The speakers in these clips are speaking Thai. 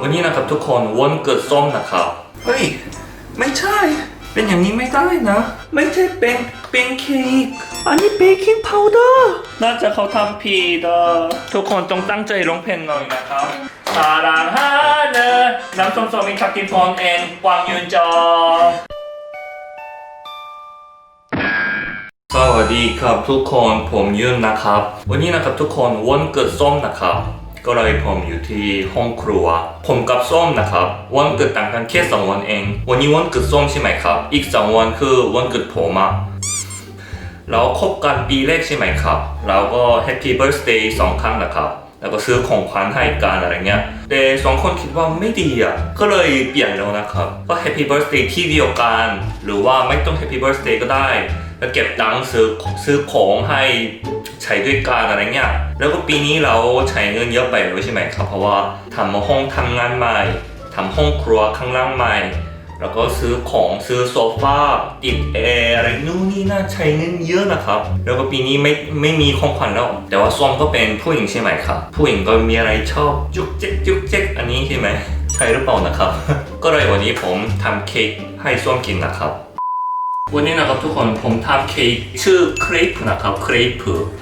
วันนี้นะครับทุกคนวันเกิดส้มนะครับ เฮ้ย ไม่ใช่ เป็นอย่างนี้ไม่ได้นะ ไม่ใช่เป็นเป็นเค้กอันนี้เบกกิ้งพาวเดอร์น่าจะเขาทำผิดอะทุกคนต้องตั้งใจร้องเพลงหน่อยนะครับสารังฮาเนอน้ำส้มสมิงคักกินฟอนเองกวางยืนจอ สวัสดีครับทุกคนผมยืนนะครับ วันนี้นะครับทุกคนวันเกิดส้มนะครับ ก็เลยผมอยู่ที่ห้องครัว ผมกับส้มนะครับ วันเกิดต่างกันแค่สองวันเอง วันนี้วันเกิดส้มใช่ไหมครับ อีกสองวันคือวันเกิดผมอะเราคบกันปีแรกใช่ไหมครับ เราก็ Happy Birthday สองครั้งนะครับ แล้วก็ซื้อของขวัญให้กันอะไรเงี้ย แต่สองคนคิดว่าไม่ดีอะ ก็เลยเปลี่ยนแล้วนะครับ ก็ Happy Birthday ที่เดียวกัน หรือว่าไม่ต้อง Happy Birthday ก็ได้ แล้วเก็บตังค์ซื้อซื้อของให้ ใช้ด้วยกันอะไรเงี้ยแล้วก็ปีนี้เราใช้เงินเยอะไปแล้วใช่ไหมครับเพราะว่าทำห้องทำงานใหม่ทำห้องครัวข้างล่างใหม่ แล้วก็ซื้อของซื้อโซฟาติดแอร์อะไรนู่นนี่น่าใช้เงินเยอะนะครับ แล้วก็ปีนี้ไม่ไม่มีของขวัญแล้ว แต่ว่าส้มก็เป็นผู้หญิงใช่ไหมครับ ผู้หญิงก็มีอะไรชอบจุกเจ๊กจุกเจ๊กอันนี้ใช่ไหมใช่หรือเปล่านะครับ ก็เลยวันนี้ผมทำเค้กให้ส้มกินนะครับ วันนี้นะครับทุกคนผมทำเค้กชื่อเครปนะครับเครป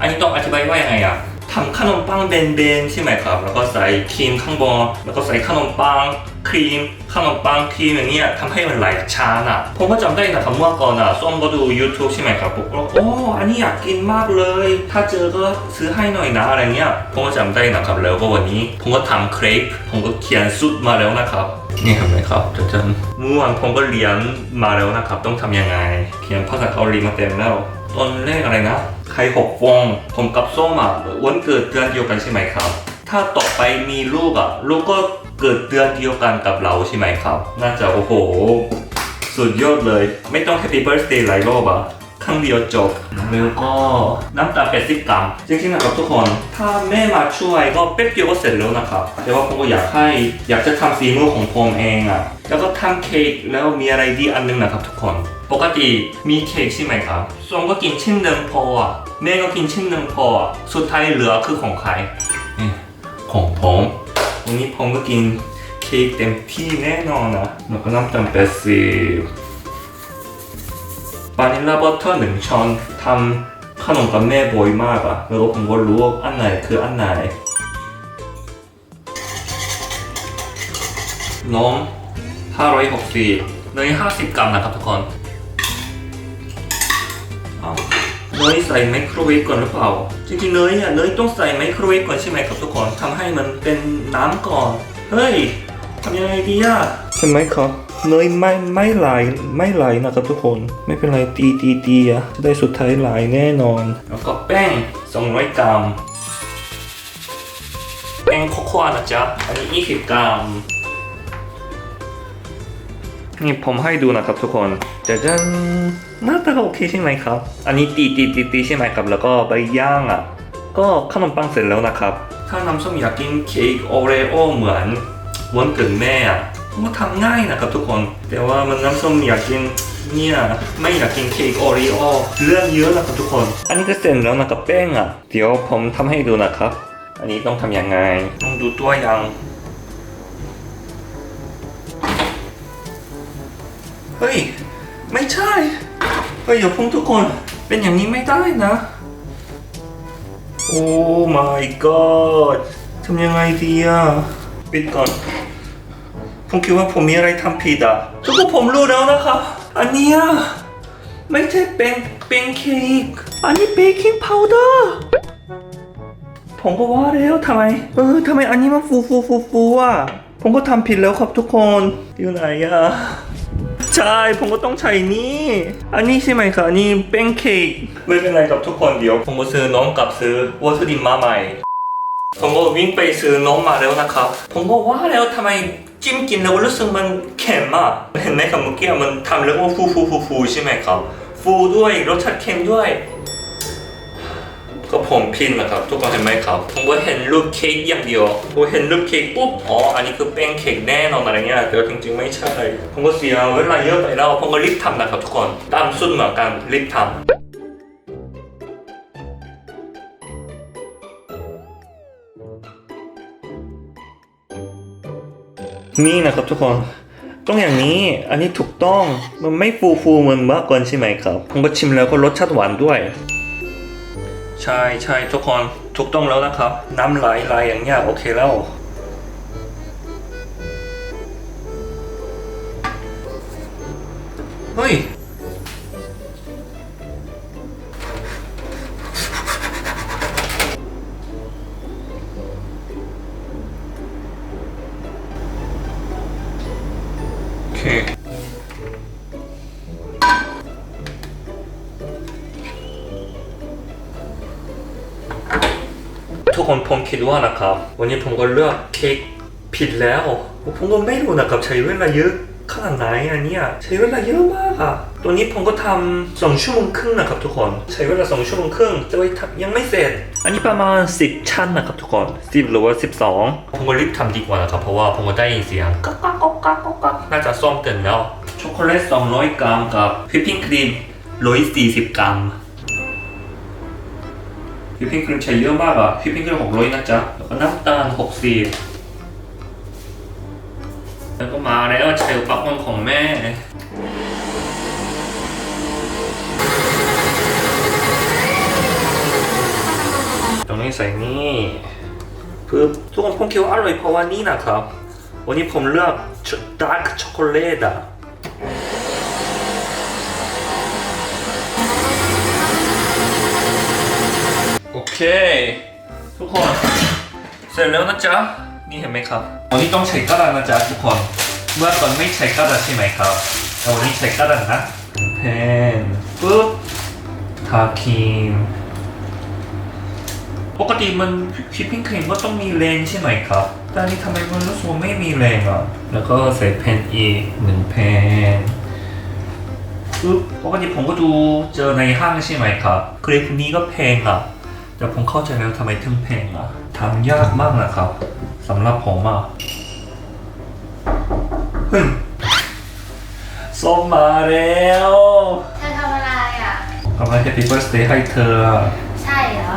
อันนี้ต้องอธิบายว่ายังไงอะทำขนมปังเบนๆใช่ไหมครับ แล้วก็ใส่ครีมข้างบนแล้วก็ใส่ขนมปัง ครีมขนมปังครีมอย่างเงี้ยทำให้มันไหลช้าน่ะผมก็จำได้นะครับเมื่อก่อนอะส้มก็ดู YouTube ใช่ไหมครับผมก็โอ้อันนี้อยากกินมากเลย ถ้าเจอก็ซื้อให้หน่อยนะอะไรเงี้ยผมก็จำได้นะครับแล้วก็วันนี้ ผมก็ทำเครปผมก็เขียนสูตรมาแล้วนะครับนี่เห็นไหมครับจันเมื่อวานผมก็เรียนมาแล้วนะครับ ต้องทำยังไง เขียนภาษาเกาหลีมาเต็มแล้วตอนแรกอะไรนะใครหกฟองผมกับส้มอะวันเกิดเดือนเดียวกันใช่ไหมครับ ถ้าต่อไปมีลูกอะลูกก็ เกิดเดือนเดียวกันกับเราใช่ไหมครับ น่าจะโอ้โห สุดยอดเลย ไม่ต้อง Happy Birthday หลายรอบอะครั้งเดียวจบ แล้วก็น้ำตาล80กรัมจริงๆนะครับทุกคน ถ้าแม่มาช่วยก็แป๊บเดียวก็เสร็จแล้วนะครับ แต่ว่าผมก็อยากให้อยากจะทำซีมือของผมเองอะ แล้วก็ทำเค้กแล้วมีอะไรดีอันหนึงนะครับทุกคน ปกติมีเค้กใช่ไหมครับส่วนก็กินชิ้นหนึ่งพอแม่ก็กินชิ้นหนึ่งพอ สุดท้ายเหลือคือของใครนี่ของผม วันนี้ผมก็กินเค้กเต็มที่แน่นอนนะแล้วก็น้ำตาล80วานิลลาบัตเตอร์หนึ่งช้อนทำขนมกับแม่บ่อยมากอะแล้วผมก็รู้ว่าอันไหนคืออันไหนนม560เนย50 กรัมนะครับทุกคน เนยใส่ไมโครเวฟก่อนหรือเปล่า จริงๆเนยอะเนยต้องใส่ไมโครเวฟก่อนใช่ไหมครับทุกคนทำให้มันเป็นน้ำก่อน เฮ้ยทำยังไงดีอะใช่ไหมครับเนยไม่ไม่ไหลไม่ไหลนะครับทุกคนไม่เป็นไรตีตีตีอะจะได้สุดท้ายไหลแน่นอน แล้วก็แป้ง 200 กรัมแป้งโคโค่นะจ๊ะอันนี้ 20 กรัมนี่ผมให้ดูนะครับทุกคนจะจันห น้าตาโอเคใช่ไหมครับ อันนี้ตีตีตีตีใช่ไหมครับ แล้วก็ใบย่างอะ ก็ขนมปังเสร็จแล้วนะครับ ถ้าน้ำส้มอยากกินเค้กโอเรโอเหมือนวันเกิดแม่อะผมก็ทำง่ายนะครับทุกคน แต่ว่ามันน้ำส้มอยากกินเนี่ยไม่อยากกินเค้กโอรีโอเรื่องเยอะนะครับทุกคน อันนี้ก็เสร็จแล้วนะครับแป้งอะ เดี๋ยวผมทำให้ดูนะครับ อันนี้ต้องทำยังไง ต้องดูตัวอย่างเฮ้ย ไม่ใช่ เฮ้ยอย่าพุ่งทุกคนเป็นอย่างนี้ไม่ได้นะ โอ้ my god ทำยังไงดีอะปิดก่อน ผมคิดว่าผมมีอะไรทำผิดอะทุกคนผมรู้แล้วนะครับ อันนี้ไม่ใช่เป็นเป็นเค้กอันนี้เบกกิ้งพาวเดอร์ผมก็ว่าแล้วทำไม เออทำไมอันนี้มันฟูฟูฟูฟูอะผมก็ทำผิดแล้วครับทุกคนอยู่ไหนอะ ใช่ผมก็ต้องใช้นี่ อันนี้ใช่ไหมครับนี่เป็นเค้กไม่เป็นไรครับทุกคนเดี๋ยว ผมก็ซื้อน้องกลับซื้อวัตถุดิบมาใหม่ ผมก็วิ่งไปซื้อน้องมาแล้วนะครับ ผมก็ว่าแล้วทำไมจิ้มกินแล้วรู้สึกมันเค็มมากเห็นไหมครับเมื่อกี้มันทำแล้วก็ฟูฟูฟูฟูใช่ไหมครับ ฟูด้วยรสชาติเค็มด้วย ก็ผมพิมพ์นะครับ ทุกคนเห็นไหมครับ ผมก็เห็นรูปเค้กอย่างเดียวผมเห็นรูปเค้กปุ๊บอ๋ออันนี้คือแป้งเค้กแน่นอนอะไรเงี้ยแต่จริงๆไม่ใช่ผมก็เสียเวลาเยอะไปแล้วผมก็รีบทำนะครับทุกคนตามสุดเหมือนกันรีบทำนี่นะครับทุกคนต้องอย่างนี้อันนี้ถูกต้องมันไม่ฟูฟูเหมือนเมื่อก่อนใช่ไหมครับผมก็ชิมแล้วก็รสชาติหวานด้วย ใช่ใช่ทุกคนถูกต้องแล้วนะครับ น้ำไหลไหลอย่างเงี้ยโอเคแล้วเฮ้ย ทุกคนผมคิดว่านะครับ วันนี้ผมก็เลือกเค้กผิดแล้วผมก็ไม่รู้นะครับใช้เวลาเยอะขนาดไหนอันนี้ใช้เวลาเยอะมากอะตัวนี้ผมก็ทำสองชั่วโมงครึ่งนะครับทุกคน ใช้เวลาสองชั่วโมงครึ่งแต่ว่ายังไม่เสร็จ อันนี้ประมาณ10ชั้นนะครับทุกคน10หรือว่า12ผมก็รีบทำดีกว่านะครับเพราะว่าผมก็ได้ยินเสียงกักกักกักกักกักกักน่าจะซ่อมเต็มแล้วช็อกโกแลต200กรัมกับวิปปิ้งครีม140กรัม วิปปิ้งครีมใช้เยอะมากอะวิปปิ้งครีมหกร้อยนะจ๊ะแล้วก็น้ำตาลหกสิบแล้วก็มาแล้วใช้อุปกรณ์ของแม่ตรงนี้ใส่นี่ปึ๊บทุกคนผมคิดว่าอร่อยเพราะว่านี่นะครับ วันนี้ผมเลือกดาร์กช็อกโกแลตอะ ทุกคน เสร็จแล้วนะจ๊ะ นี่เห็นไหมครับวันนี้ต้องใช้กระดาษนะจ๊ะทุกคน เมื่อก่อนไม่ใช้กระดาษใช่ไหมครับแต่วันนี้ใช้กระดาษนะเพนปุ๊บทาครีมปกติมันคิปปิ้งครีมก็ต้องมีเลนใช่ไหมครับแต่อันนี้ทำไมมันรู้สึกว่าไม่มีเลนอะ แล้วก็ใส่เพนอีกหนึ่งเพนปึ๊บปกติผมก็ดูเจอในห้างใช่ไหมครับคลิปนี้ก็แพงอะ แต่ผมเข้าใจแล้วทำไมถึงแพงอะทำยากมากนะครับสำหรับผมอะเฮ้ยส้มมาแล้วเธอทำอะไรอะทำไม Happy Birthday ให้เธออะใช่เหรอ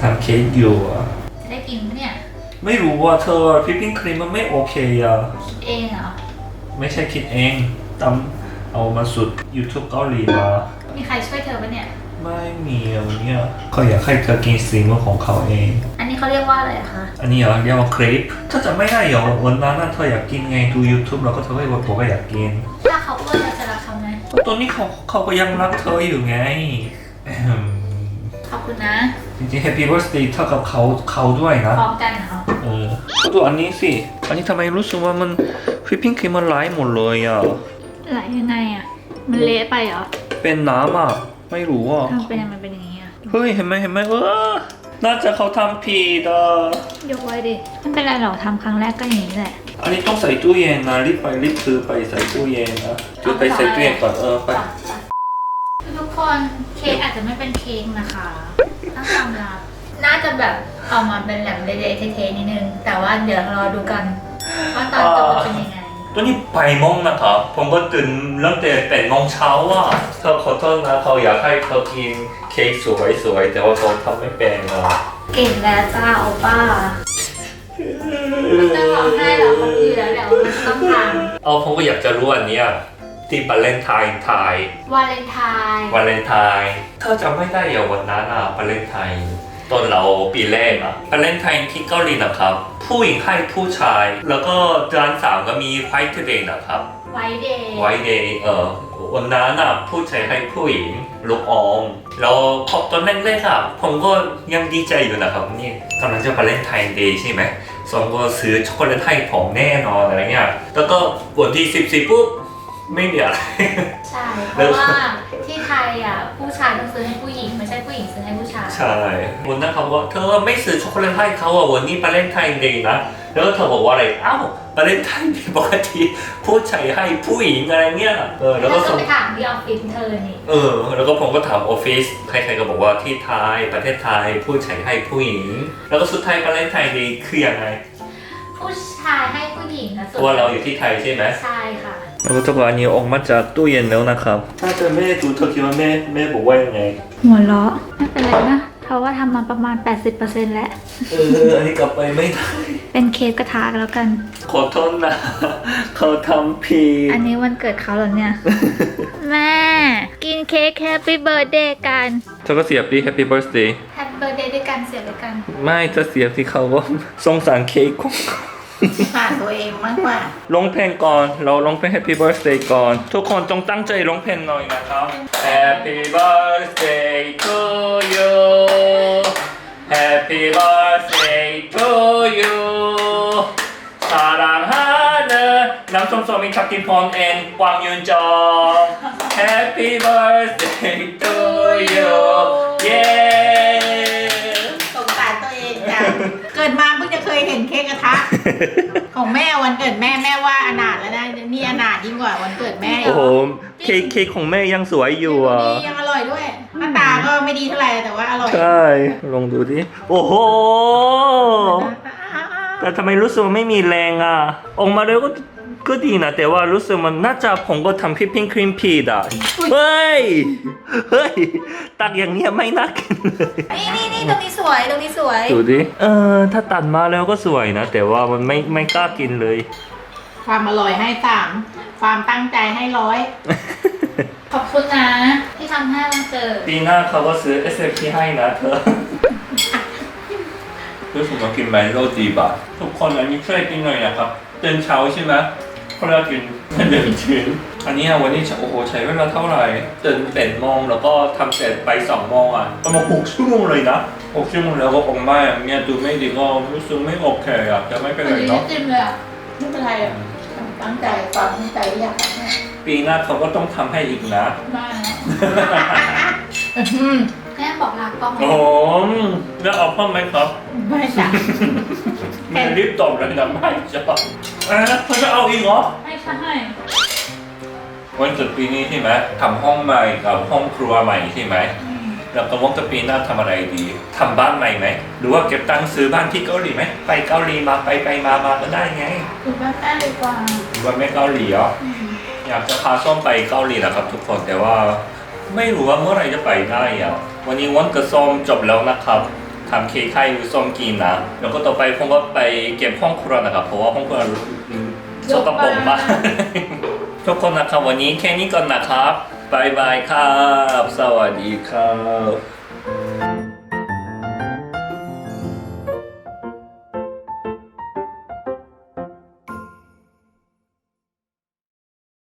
ทำเค้กอยู่อะจะได้กินปะเนี่ยไม่รู้ว่าเธอพิปปิ้งครีมมันไม่โอเคอะ คิดเองเหรอ ไม่ใช่คิดเองตำเอามาสุด YouTube เกาหลีมา มีใครช่วยเธอปะเนี่ย ไม่มีอะวันเนี้ยเขาอยากให้เธอกินสีมือของเขาเอง อันนี้เขาเรียกว่าอะไรอะคะ อันนี้เหรอเรียกว่าครีปถ้าจะไม่ได้เหรอวันนั้นน่ะเธออยากกินไงดู YouTube แล้วก็เธอก็บอกผมว่าอยากกิน ถ้าเขาอ้วนเราจะรักเขาไหมตอนนี้เขาเขาก็ยังรักเธออยู่ไงอืมขอบคุณนะ จริงๆ Happy Birthday เท่ากับเขาเขาด้วยนะ พร้อมกันเหรอเออก็ดูอันนี้สิ อันนี้ทำไมรู้สึกว่ามันฟิปปิ้งครีมมันไหลหมดเลยอะ ไหลยังไงอะมันเละไปเหรอ เป็นน้ำอะ ไม่รู้อะทำเป็นยังไงเป็นอย่างนี้อะเฮ้ยเห็นไหมเห็นไหมเออน่าจะเขาทำผิดอะยกไว้ดิไม่เป็นไรหรอกทำครั้งแรกก็อย่างนี้แหละอันนี้ต้องใส่ตู้เย็นนะรีบไปรีบซื้อไปใส่ตู้เย็นนะซื้อไปใส่ตู้เย็นก่อนเออไปทุกคนเค้กอาจจะไม่เป็นเค้กนะคะต้องยอมรับน่าจะแบบออกมาเป็นแหลมเละๆเทๆนิดนึง แต่ว่าเดี๋ยวรอดูกันว่าตอนจบจะเป็นยังไง ตัวนี้ไปโมงนะครับผมก็ตื่นตั้งแต่แปดโมงเช้าอะเธอขอโทษนะเขาอยากให้เขากินเค้กสวยๆแต่ว่าเขาทำไม่เป็นอะเก่งแล้วจ้าโอป้าไม่ต้องร้องไห้หรอกเขาดีแล้วแหละว่ามันต้องทเอาผมก็อยากจะรู้อันเนี้ยที่วาเลนไทน์ไทยำวาเลนไทน์ วาเลนไทน์ถ้าจำไม่ได้อย่าวันนั้นอะวาเลนไทน์ ตอนเราปีแรกอะวาเลนไทน์ที่เกาหลีนะครับ ผู้หญิงให้ผู้ชาย แล้วก็เดือนสามก็มีไ i ท์เดย์นะครับ ไวเดย์ไวเดย์เออวันนั้นอะผู้ชายให้ผู้หญิงลูกอมแล้วพอตอนแรกๆอะผมก็ยังดีใจอยู่นะครับนี่กำลังจะวาเลนไทน์เดย์ใช่ไหมสองก็ซื้อช็อกโกแลตให้ผมแน่นอนอะไรเงี้ยแล้วก็วันที่สิบสี่ปุ๊บ ไม่มีอะไร ใช่ เพราะว่าที่ไทยอะผู้ชายต้องซื้อให้ผู้หญิง ไม่ใช่ผู้หญิงซื้อให้ผู้ชาย ใช่วันนั้นเขาบอกว่าเธอไม่ซื้อช็อกโกแลตให้เขาอะวันนี้วาเลนไทน์เดย์นะ แล้วเธอบอกว่าอะไรอ้าววาเลนไทน์เดย์ปกติผู้ชายให้ผู้หญิงอะไรเงี้ยเออแล้วก็ก็ส่งไปถามที่ออฟฟิศเธอนี่เออ แล้วก็ผมก็ถามออฟฟิศใครๆก็บอกว่าที่ไทยประเทศไทยผู้ชายให้ผู้หญิง แล้วก็สุดท้ายวาเลนไทน์เดย์คือยังไงผู้ชายให้ผู้หญิงนะเพราะว่าเราอยู่ที่ไทยใช่ไหมใช่ค่ะ แล้วก็ทุกวันนี้ออกมาจากตู้เย็นแล้วนะครับ ถ้าเธอไม่ได้ดูเธอคิดว่าแม่แม่บอกว่ายังไง หัวเราะไม่เป็นไรนะเพราะว่าทำมาประมาณ 80%แล้ว เออ อันนี้กลับไปไม่ได้ไปเป็นเค้กกระทะแล้วกัน ขอโทษนะ เขาทำผิดอันนี้วันเกิดเขาเหรอเนี่ย แม่ กินเค้กแฮปปี้เบิร์ดเดย์กัน เธอก็เสียบดิ Happy Birthday แฮปปี้เบิร์ดเดย์ด้วยกันเสียด้วยกัน ไม่เธอเสียบที่เขาว่าสงสารเค้กของเขา ผ่านตัวเองมากกว่า ร้องเพลงก่อน เราร้องเพลง Happy Birthday ก่อน ทุกคนจงตั้งใจร้องเพลงหน่อยนะครับ Happy Birthday to you Happy birthday to you 사랑하는 남성소민 착기폰 앤 광윤정 Happy birthday to you yeah สงสารตัวเองจัง ห็นเค้กกระทะ ของแม่วันเกิดแม่แม่ว่าอนาถแล้วนะนี่อนาถยิ่งกว่าวันเกิดแม่โอ้โหเค้กเค้กของแม่ยังสวยอยู่อะนี่ยังอร่อยด้วยหน้าตาก็ไม่ดีเท่าไหร่แต่ว่าอร่อยใช่ลองดูดิโอ้โหแต่ทำไมรู้สึกว่าไม่มีแรงอะออกมาแล้วก็ ก็ดีนะ แต่ว่ารู้สึกมันน่าจะผมก็ทำพิปปิ้งครีมผิดอะเฮ้ย เฮ้ย ตักอย่างเนี้ยไม่น่ากินเลย นี่นี่นี่ตรงนี้สวยตรงนี้สวย ดูดิ เออ ถ้าตัดมาแล้วก็สวยนะ แต่ว่ามันไม่ไม่กล้ากินเลย ความอร่อยให้สามความตั้งใจให้ร้อย ขอบคุณนะ ที่ทำให้วันเกิดปีหน้าเขาก็ซื้อ SFP ให้นะเธอรู้สึกว่ากินไมโลดีป่ะทุกคนอันนี้ช่วยกินหน่อยนะครับตื่นเช้าใช่ไหม เพราะเรากินเดินชื้นอันนี้วันนี้โอ้โหใช้เวลาเท่าไหร่ตื่นเป็นโมงแล้วก็ทำเสร็จไปสองโมงอะประมาณหกชั่วโมงเลยนะหกชั่วโมงแล้วก็ออกมาอย่างเงี้ยดูไม่ดีก็รู้สึกไม่โอเคอะจะไม่เป็นไรเนาะจิ้มเลยอะไม่เป็นไรอะตั้งใจความตั้งใจอยากทำให้ปีหน้าเขาก็ต้องทำให้อีกนะมาอืม แม่บอกลากล้องโอ้โหแล้วเอาเพิ่มไหมครับไม่จ้ะแม่รีบตอบเลยนะไม่จะอะเขาจะเอาอีกเหรอ ไม่ใช่วันเกิดปีนี้ใช่ไหมทำห้องใหม่กับห้องครัวใหม่ใช่ไหมแล้วก็ว่าจะปีหน้าทำอะไรดีทำบ้านใหม่ไหม หรือว่าเก็บตังค์ซื้อบ้านที่เกาหลีไหม ไปเกาหลีมาไปไปมามาก็ได้ไงคุณแม่แม่ดีกว่าหรือว่าไม่เกาหลีเหรออยากจะพาส้มไปเกาหลีนะครับทุกคนแต่ว่าไม่รู้ว่าเมื่อไหรจะไปได้อะ วันนี้วันเกิดส้มจบแล้วนะครับทำเค้กให้ส้มกินนะ แล้วก็ต่อไปผมก็ไปเก็บห้องครัวนะครับ เพราะว่าห้องครัวสกปรกมากทุกคนนะครับวันนี้แค่นี้ก่อนนะครับบายบายครับ สวัสดีครับ